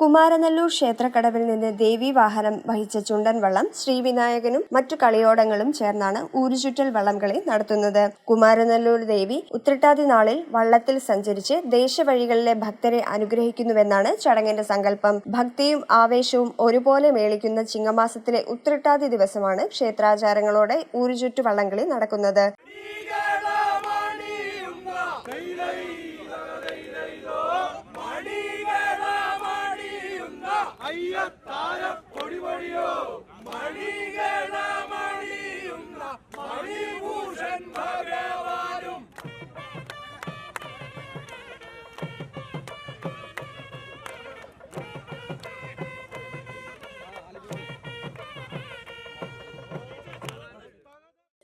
കുമാരനല്ലൂർ ക്ഷേത്രക്കടവിൽ നിന്ന് ദേവി വാഹനം വഹിച്ച ചുണ്ടൻ വള്ളം ശ്രീവിനായകനും മറ്റു കളിയോടങ്ങളും ചേർന്നാണ് ഊരുചുറ്റൽ വള്ളംകളി നടത്തുന്നത്. കുമാരനല്ലൂർ ദേവി ഉത്രട്ടാതി നാളിൽ വള്ളത്തിൽ സഞ്ചരിച്ച് ദേശവഴികളിലെ ഭക്തരെ അനുഗ്രഹിക്കുന്നുവെന്നാണ് ചടങ്ങിന്റെ സങ്കല്പം. ഭക്തിയും ആവേശവും ഒരുപോലെ മേളിക്കുന്ന ചിങ്ങമാസത്തിലെ ഉത്രട്ടാതി ദിവസമാണ് ക്ഷേത്രാചാരങ്ങളോടെ ഊരുചുറ്റു വള്ളംകളി നടക്കുന്നത്. അയ്യത്താര പൊടിപൊടിയോ മണികള മണിയുന്ന മണിഭൂഷൺ ഭഗവാനും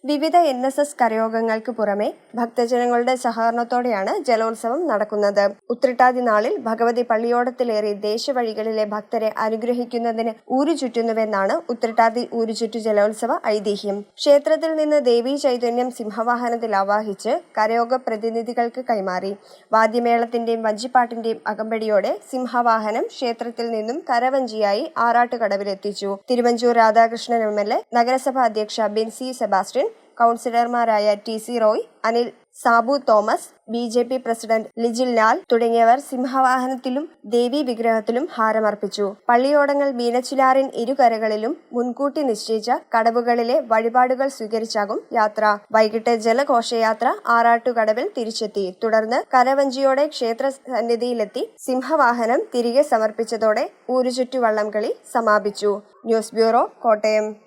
വിവിധ എൻ എസ് എസ് കരയോഗങ്ങൾക്ക് പുറമെ ഭക്തജനങ്ങളുടെ സഹകരണത്തോടെയാണ് ജലോത്സവം നടക്കുന്നത്. ഉത്രട്ടാതി നാളിൽ ഭഗവതി പള്ളിയോടത്തിലേറി ദേശവഴികളിലെ ഭക്തരെ അനുഗ്രഹിക്കുന്നതിന് ഊരുചുറ്റുന്നുവെന്നാണ് ഉത്രട്ടാതി ഊരുചുറ്റു ജലോത്സവ ഐതിഹ്യം. ക്ഷേത്രത്തിൽ നിന്ന് ദേവീ ചൈതന്യം സിംഹവാഹനത്തിൽ ആവാഹിച്ച് കരയോഗ പ്രതിനിധികൾക്ക് കൈമാറി. വാദ്യമേളത്തിന്റെയും വഞ്ചിപ്പാട്ടിന്റെയും അകമ്പടിയോടെ സിംഹവാഹനം ക്ഷേത്രത്തിൽ നിന്നും കരവഞ്ചിയായി ആറാട്ടുകടവിലെത്തിച്ചു. Thiruvanchoor Radhakrishnan M L A നഗരസഭാ അധ്യക്ഷ ബിൻസി സെബാസ്റ്റ്യൻ കൗൺസിലർമാരായ T C Roy Anil Sabu Thomas B J P president Lijil Lal തുടങ്ങിയവർ സിംഹവാഹനത്തിലും ദേവി വിഗ്രഹത്തിലും ഹാരമർപ്പിച്ചു. പള്ളിയോടങ്ങൾ മീനച്ചിലാറിൻ ഇരുകരകളിലും മുൻകൂട്ടി നിശ്ചയിച്ച കടവുകളിലെ വഴിപാടുകൾ സ്വീകരിച്ചാകും യാത്ര. വൈകിട്ട് ജലഘോഷയാത്ര ആറാട്ടുകടവിൽ തിരിച്ചെത്തി. തുടർന്ന് കരവഞ്ചിയോടെ ക്ഷേത്ര സന്നിധിയിലെത്തി സിംഹവാഹനം തിരികെ സമർപ്പിച്ചതോടെ ഊരുചുറ്റുവള്ളം കളി സമാപിച്ചു. News bureau Kottayam.